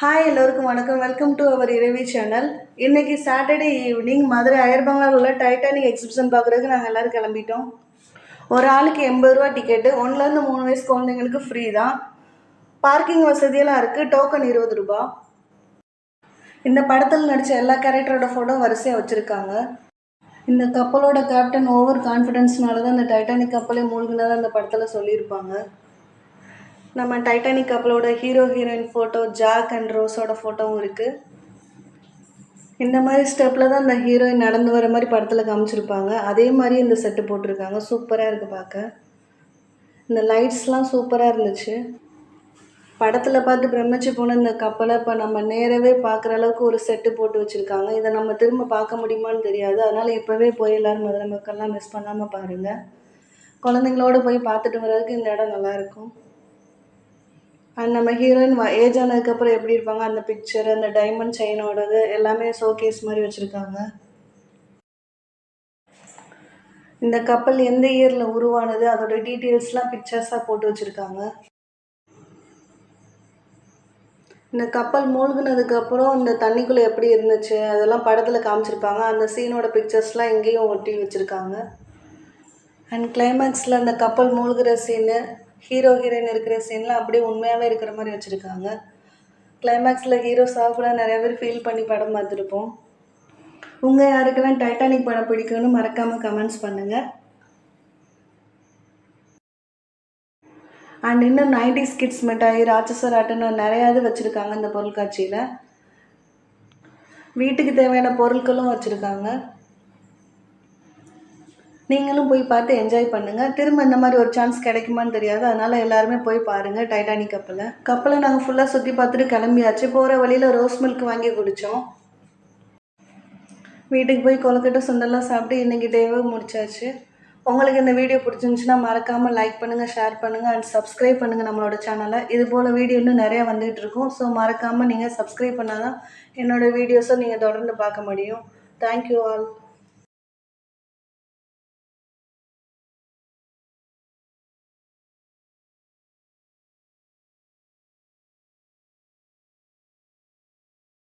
Hi எல்லோருக்கும் வணக்கம். Welcome to our Ravi channel இன்னைக்கு சாட்டர்டே ஈவினிங் மதுரை அயர்பங்களாவில் உள்ள டைட்டானிக் எக்ஸிபிஷன் பார்க்குறதுக்கு நாங்கள் எல்லோரும் கிளம்பிட்டோம். ஒரு ஆளுக்கு எண்பது ரூபா டிக்கெட்டு ஒன்றுலேருந்து மூணு வயசு குழந்தைங்களுக்கு ஃப்ரீ தான். பார்க்கிங் வசதியெல்லாம் இருக்குது டோக்கன் இருபது ரூபா. இந்த படத்தில் நடித்த எல்லா கேரக்டரோட ஃபோட்டோ வரிசையாக வச்சுருக்காங்க. இந்த கப்பலோட கேப்டன் ஓவர் கான்ஃபிடென்ஸ்னால தான் இந்த டைட்டானிக் கப்பலே மூழ்கினதாக அந்த படத்தில் சொல்லியிருப்பாங்க. நம்ம Titanic கப்பலோட hero heroine photo Jack and ரோஸோட ஃபோட்டோவும் இருக்குது இந்த மாதிரி ஸ்டெப்பில் தான் இந்த ஹீரோயின் நடந்து வர மாதிரி படத்தில் காமிச்சிருப்பாங்க. அதே மாதிரி இந்த செட்டு போட்டிருக்காங்க. சூப்பராக இருக்குது பார்க்க இந்த லைட்ஸ்லாம் சூப்பராக இருந்துச்சு. படத்தில் பார்த்து பிரமிச்சு போன இந்த கப்பலை இப்போ நம்ம நேரவே பார்க்குற அளவுக்கு ஒரு செட்டு போட்டு வச்சுருக்காங்க. இதை நம்ம திரும்ப பார்க்க முடியுமான்னு தெரியாது. அதனால் இப்போவே போய் எல்லோரும் மதுரை மக்கள்லாம் மிஸ் பண்ணாமல் பாருங்கள் குழந்தைங்களோட போய் பார்த்துட்டு வர்றதுக்கு இந்த இடம் நல்லாயிருக்கும் நம்ம ஹீரோயின் ஏஜ் ஆனதுக்கப்புறம் எப்படி இருப்பாங்க? அந்த பிக்சர் அந்த டைமண்ட் செயினோடது எல்லாமே ஷோகேஸ் மாதிரி வச்சுருக்காங்க. இந்த கப்பல் எந்த இயரில் உருவானது அதோட டீட்டெயில்ஸ்லாம் பிக்சர்ஸாக போட்டு வச்சுருக்காங்க. இந்த கப்பல் மூழ்கினதுக்கப்புறம் இந்த தண்ணிக்குள்ளே எப்படி இருந்துச்சு அதெல்லாம் படத்தில் காமிச்சிருப்பாங்க. அந்த சீனோட பிக்சர்ஸ்லாம் எங்கேயும் ஒட்டி வச்சுருக்காங்க. அண்ட் கிளைமேக்ஸில் அந்த கப்பல் மூழ்கிற சீனு ஹீரோ ஹீரோயின் இருக்கிற சீன்லாம் அப்படியே உண்மையாகவே இருக்கிற மாதிரி வச்சுருக்காங்க. கிளைமேக்ஸில் ஹீரோ சாப்பிட நிறைய பேர் ஃபீல் பண்ணி படம் பார்த்துருப்போம். உங்கள் யாருக்கெல்லாம் டைட்டானிக் படம் பிடிக்கும்னு மறக்காமல் கமெண்ட்ஸ் பண்ணுங்கள் அண்ட் இன்னும் நைன்டி கிட்ஸ் மிட்டாய் ராட்சசர் ஆட்டுன்னு நிறையாவது வச்சுருக்காங்க இந்த பொருட்காட்சியில். வீட்டுக்கு தேவையான பொருட்களும் வச்சுருக்காங்க. நீங்களும் போய் பார்த்து என்ஜாய் பண்ணுங்கள் திரும்ப இந்த மாதிரி ஒரு சான்ஸ் கிடைக்குமான்னு தெரியாது. அதனால் எல்லாருமே போய் பாருங்கள் டைட்டானிக் கப்பலை. கப்பலை நாங்கள் ஃபுல்லாக சுற்றி பார்த்துட்டு கிளம்பியாச்சு. போகிற வழியில் ரோஸ் மில்க் வாங்கி குடித்தோம் வீட்டுக்கு போய் கொலக்கட்டை சுண்டெல்லாம் சாப்பிட்டு இன்றைக்கி டேவே முடிச்சாச்சு. உங்களுக்கு இந்த வீடியோ பிடிச்சிருந்துச்சுன்னா மறக்காமல் லைக் பண்ணுங்கள் ஷேர் பண்ணுங்கள் அண்ட் சப்ஸ்கிரைப் பண்ணுங்கள் நம்மளோட சேனலை இது போல் வீடியோ இன்னும் நிறையா வந்துகிட்டு இருக்கும். ஸோ மறக்காமல் நீங்கள் சப்ஸ்கிரைப் பண்ணால் தான் என்னோடய வீடியோஸை நீங்கள் தொடர்ந்து பார்க்க முடியும். Thank you all